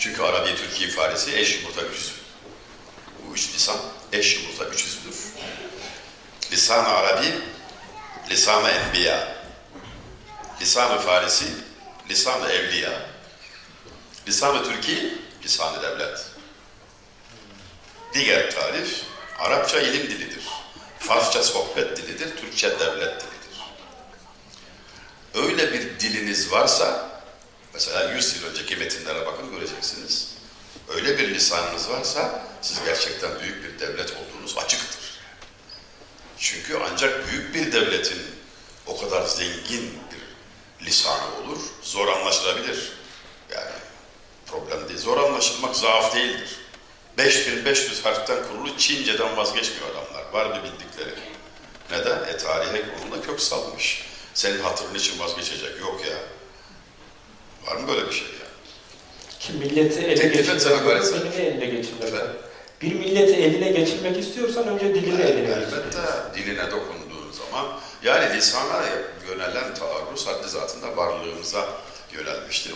Çünkü Arabi Türkiye ifadesi eş yumurta üç yüzü. Bu üç lisan eş yumurta üç yüzüdür. Lisan-ı Arabi, lisan-ı enbiya. Lisan-ı Farisi, lisan-ı evliya. Lisan-ı Türkiye, lisan-ı devlet. Diğer tarif, Arapça ilim dilidir. Farsça sohbet dilidir, Türkçe devlet dilidir. Öyle bir diliniz varsa, mesela 100 yıl önceki metinlere bakın göreceksiniz. Öyle bir lisanınız varsa, siz gerçekten büyük bir devlet olduğunuz açıktır. Çünkü ancak büyük bir devletin o kadar zengin bir lisanı olur, zor anlaşılabilir. Yani problem değil. Zor anlaşılmak zaaf değildir. 5500 harften kurulu Çince'den vazgeçmiyor adamlar. Var bir bildikleri. Neden? E tarihe konumda kök salmış. Senin hatırın için vazgeçecek. Yok ya. Var mı böyle bir şey ya? Ki milleti ele Teklif geçirmek, etsene gayret dilini eline geçirmek. Efendim? Bir milleti eline geçirmek istiyorsan önce dilini eline. Elbette diline dokunduğun zaman yani lisana yönelen taarruz haddi zatında varlığımıza yönelmiştir.